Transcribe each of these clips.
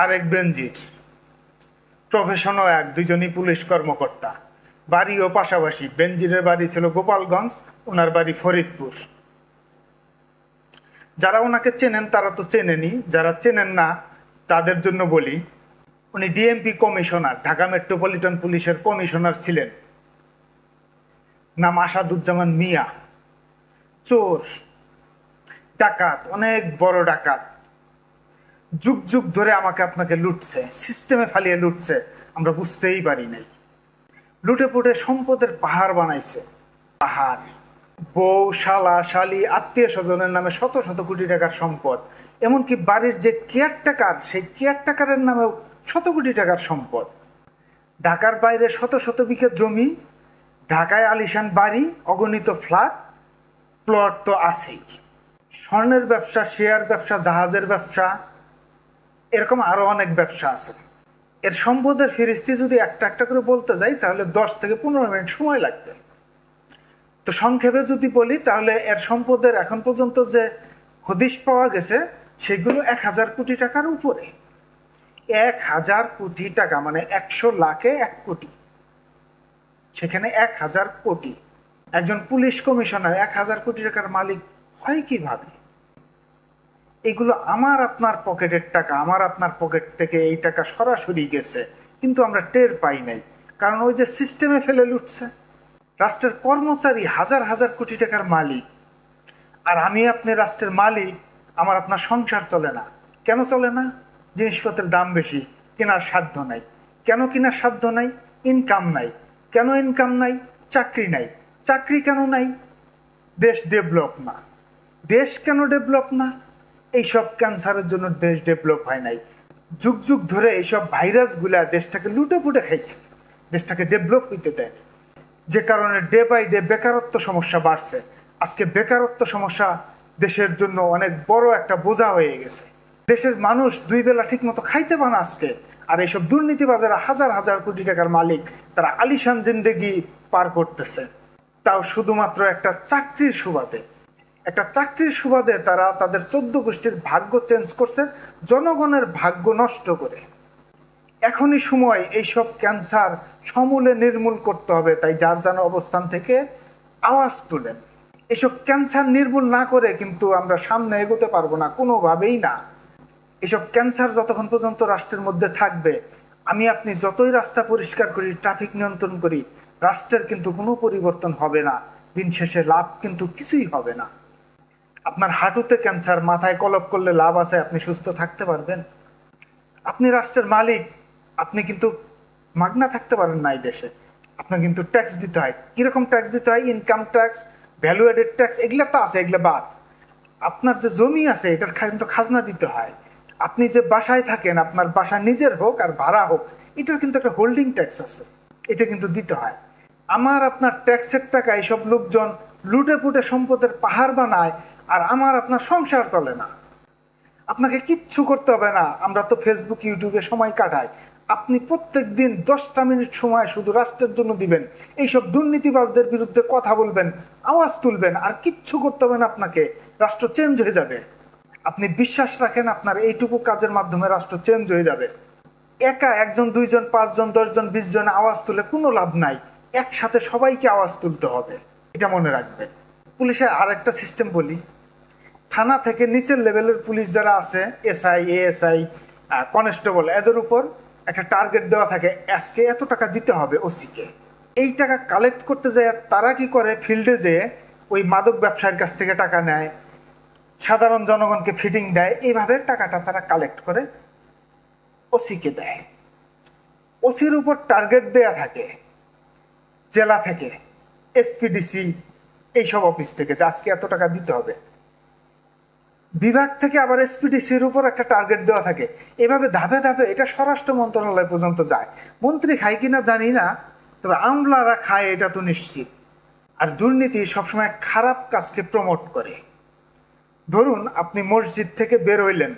আর এক বেনজির। প্রফেশনও এক দুজনই পুলিশ কর্মকর্তা। বাড়িও পাশাপাশি বেনজিরের বাড়ি ছিল গোপালগঞ্জ, ওনার বাড়ি ফরিদপুর। যারা ওনাকে চেনেন তারা তো চেনেনি, যারা চেনেন না তাদের জন্য বলি, উনি ডিএমপি কমিশনার, ঢাকা মেট্রোপলিটন পুলিশের কমিশনার ছিলেন। নাম আসাদুজ্জামান মিয়া। চোর, ডাকাত, অনেক বড় ডাকাত। যুগ যুগ ধরে আমাকে আপনাকে লুটছে সিস্টেমে ফালিয়ে লুটছে, আমরা বুঝতেই পারি নাই। লুটে পুটে সম্পদের পাহাড় বানাইছে। পাহাড়। বউ, শালা, শালি, আত্মীয় স্বজনের নামে শত শত কোটি টাকার সম্পদ, এমনকি বাড়ির যে কেয়ারটেকার, সেই কেয়ারটেকারের নামেও শত কোটি টাকার সম্পদ। ঢাকার বাইরে শত শত বিঘা জমি, ঢাকায় আলিশান বাড়ি, অগণিত ফ্ল্যাট, প্লট তো আছেই। স্বর্ণের ব্যবসা, শেয়ার ব্যবসা, জাহাজের ব্যবসা এরকম আরও অনেক ব্যবসা আছে। এর সম্পদের ফিরিস্তি যদি একটা একটা করে বলতে যাই তাহলে দশ থেকে পনেরো মিনিট সময় লাগবে। তো সংক্ষেপে যদি বলি, তাহলে এর সম্পদের এখন পর্যন্ত যে হদিশ পাওয়া গেছে, সেগুলো এক হাজার কোটি টাকার উপরে। এক হাজার কোটি টাকা মানে একশো লাখে এক কোটি। সেখানে এক হাজার কোটি। একজন পুলিশ কমিশনার, এক হাজার কোটি টাকার মালিক হয় কীভাবে? এগুলো আমার আপনার পকেটের টাকা, আমার আপনার পকেট থেকে এই টাকা সরাসরি গেছে, কিন্তু আমরা টের পাই নাই। কারণ ওই যে সিস্টেমে ফেলে লুটছে। রাষ্ট্রের কর্মচারী হাজার হাজার কোটি টাকার মালিক। আর আমি আপনি রাষ্ট্রের মালিক, আমার আপনার সংসার চলে না। কেন চলে না? জিনিসপত্রের দাম বেশি, কেনার সাধ্য নাই। কেন কেনার সাধ্য নাই? ইনকাম নাই। কেন ইনকাম নাই? চাকরি নাই। চাকরি কেন নাই? দেশ ডেভেলপ না। দেশ কেন ডেভেলপ না? এইসব ক্যান্সারের জন্য দেশ ডেভেলপ হয় নাই। যুগ যুগ ধরে এইসব ভাইরাসগুলা দেশটাকে লুটে পুটে খাইছে, দেশটাকে ডেভেলপ হইতে দেয়। যে কারণে ডে বাই ডে বেকারত্ব সমস্যা বাড়ছে। আজকে বেকারত্ব সমস্যা দেশের জন্য অনেক বড় একটা বোঝা হয়ে গেছে। দেশের মানুষ দুই বেলা ঠিক মতো খাইতে পান আজকে, আর এইসব দুর্নীতিবাজারা হাজার হাজার কোটি টাকার মালিক তারা আলিশান জিন্দেগি পার করতেছে। তাও শুধুমাত্র একটা চাকরির সুবাদে। একটা চাকরির সুবাদে তারা তাদের চোদ্দ গোষ্ঠীর ভাগ্য চেঞ্জ করছে, জনগণের ভাগ্য নষ্ট করে। এখনই সময় এইসব ক্যান্সার সমূলে নির্মূল করতে হবে, তাই যার যেন অবস্থান থেকে আওয়াজ তুলেন। এসব ক্যান্সার নির্মূল না করে কিন্তু আমরা সামনে এগোতে পারব না, কোনোভাবেই না। এসব ক্যান্সার যতক্ষণ পর্যন্ত রাষ্ট্রের মধ্যে থাকবে, আমি আপনি যতই রাস্তা পরিষ্কার করি ট্রাফিক নিয়ন্ত্রণ করি, রাষ্ট্রের কিন্তু কোনো পরিবর্তন হবে না। দিন শেষে লাভ কিন্তু কিছুই হবে না। আপনার হাঁটুতে ক্যান্সার মাথায় কলপ করলে লাভ আছে, আপনি সুস্থ থাকতে পারবেন। আপনি রাষ্ট্রের মালিক, আপনি কিন্তু মাগনা থাকতে পারেন না এই দেশে। আপনার কিন্তু ট্যাক্স দিতে হয়। কীরকম ট্যাক্স দিতে হয়? Income tax value added tax এগুলো তো আছে, এগুলো বাদ। আপনার যে জমি আছে, এটার কিন্তু খাজনা দিতে হয়। আপনি যে বাসায় থাকেন, আপনার বাসা নিজের হোক আর ভাড়া হোক, এটার কিন্তু একটা হোল্ডিং ট্যাক্স আছে। এটা কিন্তু দিতে হয়। আমার আপনার ট্যাক্সের টাকা এইসব লোকজন লুটে পুটে সম্পদের পাহাড় বানায় আর আমার আপনার সংসার চলে না। আপনাকে কিচ্ছু করতে হবে না। আমরা তো ফেসবুক ইউটিউবে সময় কাটাই। আপনি প্রত্যেক দিন দশটা মিনিট সময় শুধু রাষ্ট্রের জন্য দিবেন। এইসব দুর্নীতিবাজদের বিরুদ্ধে কথা বলবেন, আওয়াজ তুলবেন, আর কিচ্ছু করতে হবে না আপনাকে। রাষ্ট্র চেঞ্জ হয়ে যাবে। আপনি বিশ্বাস রাখেন, আপনার এইটুকু কাজের মাধ্যমে রাষ্ট্র চেঞ্জ হয়ে যাবে। একা একজন, দুইজন, পাঁচজন, দশজন বিশ জন আওয়াজ তুলে কোনো লাভ নাই। একসাথে সবাইকে আওয়াজ তুলতে হবে। এটা মনে রাখবেন। পুলিশের আরেকটা সিস্টেম বলি। থানা থেকে নিচের লেভেলের পুলিশ যারা আছে, এসআই, এএসআই কনস্টেবল, এদের উপর একটা টার্গেট দেওয়া থাকে, আজকে এত টাকা দিতে হবে ওসিকে। এই টাকা কালেক্ট করতে যায়, তারা কি করে? ফিল্ডে যেয়ে ওই মাদক ব্যবসায়ীর কাছ থেকে টাকা নেয়, সাধারণ জনগণকে ফিটিং দেয়, এইভাবে টাকাটা তারা কালেক্ট করে ওসিকে দেয়। ওসির উপর টার্গেট দেয়া থাকে, জেলা থেকে, এসপিডিসি, এইসব অফিস থেকে যে আজকে এত টাকা দিতে হবে। বিভাগ থেকে আবার এসপিডিসির উপর একটা টার্গেট দেওয়া থাকে। এভাবে ধাপে ধাপে এটা স্বরাষ্ট্র মন্ত্রণালয় পর্যন্ত যায়। মন্ত্রী খায় কিনা জানি না, তবে আমলারা খায় এটা তো নিশ্চিত। আর দুর্নীতি সবসময় খারাপ কাজকে প্রমোট করে। ধরুন আপনি মসজিদ থেকে বের হইলেন।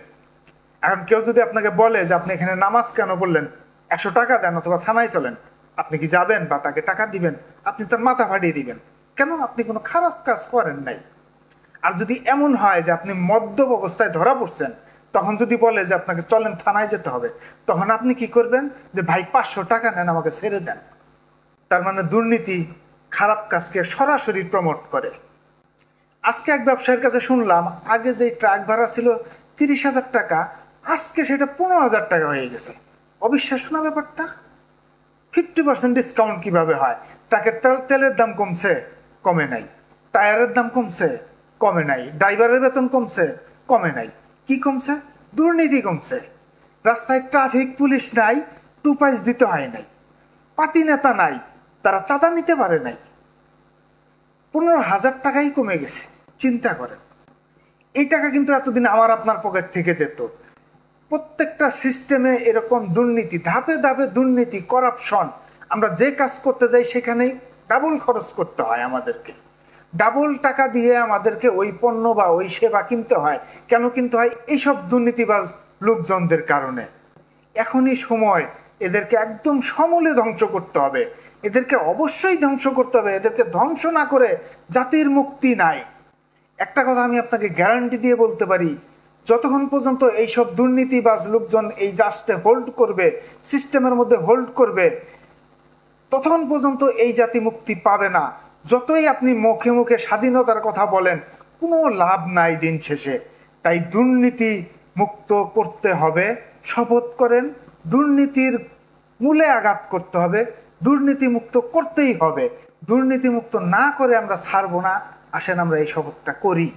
এখন কেউ যদি আপনাকে বলে যে আপনি এখানে নামাজ কেন বললেন একশো টাকা দেন অথবা থানায় চলেন, আপনি কি যাবেন বা তাকে টাকা দিবেন? আপনি তার মাথা ফাটিয়ে দিবেন। কেন? আপনি কোনো খারাপ কাজ করেন নাই। আর যদি এমন হয় যে আপনি মদ্যপ অবস্থায় ধরা পড়ছেন, তখন যদি বলে যে আপনাকে চলেন, থানায় যেতে হবে, তখন আপনি কি করবেন? যে, ভাই, পাঁচশো টাকা নেন, আমাকে ছেড়ে দেন। তার মানে দুর্নীতি খারাপ কাজকে সরাসরি প্রমোট করে। আজকে এক ব্যবসায়ীর কাছে শুনলাম, আগে যে ট্রাক ভাড়া ছিল তিরিশ হাজার টাকা, আজকে সেটা পনেরো হাজার টাকা হয়ে গেছে। অবিশ্বাস না ব্যাপারটা? ফিফটি পার্সেন্ট ডিসকাউন্ট কীভাবে হয়? ট্রাকের তেল, তেলের দাম কমছে? কমে নাই। টায়ারের দাম কমছে? কমে নাই। ড্রাইভারের বেতন কমছে, কমে নাই। কি কমছে? দুর্নীতি কমছে। রাস্তায় ট্রাফিক পুলিশ নাই টু পাইস দিতে হয় নাই। পাতি নেতা নাই, তারা চাঁদা নিতে পারে নাই। পনেরো হাজার টাকাই কমে গেছে, চিন্তা করেন। এই টাকা কিন্তু এতদিন আমার আপনার পকেট থেকে যেত। প্রত্যেকটা সিস্টেমে এরকম দুর্নীতি, ধাপে ধাপে দুর্নীতি করাপশন আমরা যে কাজ করতে যাই সেখানেই ডাবল খরচ করতে হয় আমাদেরকে। ডাবল টাকা দিয়ে আমাদেরকে ওই পণ্য বা ওই সেবা কিনতে হয়। কেন কিনতে হয়? এইসব দুর্নীতিবাজ লোকজনদের কারণে। এখনই সময়। এদেরকে একদম সমূলে ধ্বংস করতে হবে। এদেরকে অবশ্যই ধ্বংস করতে হবে। এদেরকে ধ্বংস না করে জাতির মুক্তি নাই। একটা কথা আমি আপনাকে গ্যারান্টি দিয়ে বলতে পারি। যতক্ষণ পর্যন্ত এইসব দুর্নীতিবাজ লোকজন এই রাষ্ট্রে হোল্ড করবে, সিস্টেমের মধ্যে হোল্ড করবে, ততক্ষণ পর্যন্ত এই জাতি মুক্তি পাবে না। যতই আপনি মুখে মুখে স্বাধীনতার কথা বলেন, কোনো লাভ নাই দিন শেষে। তাই দুর্নীতি মুক্ত করতে হবে, শপথ করেন, দুর্নীতির মূলে আঘাত করতে হবে, দুর্নীতি মুক্ত করতেই হবে। দুর্নীতি মুক্ত না করে আমরা ছাড়বো না, আসেন আমরা এই শপথটা করি।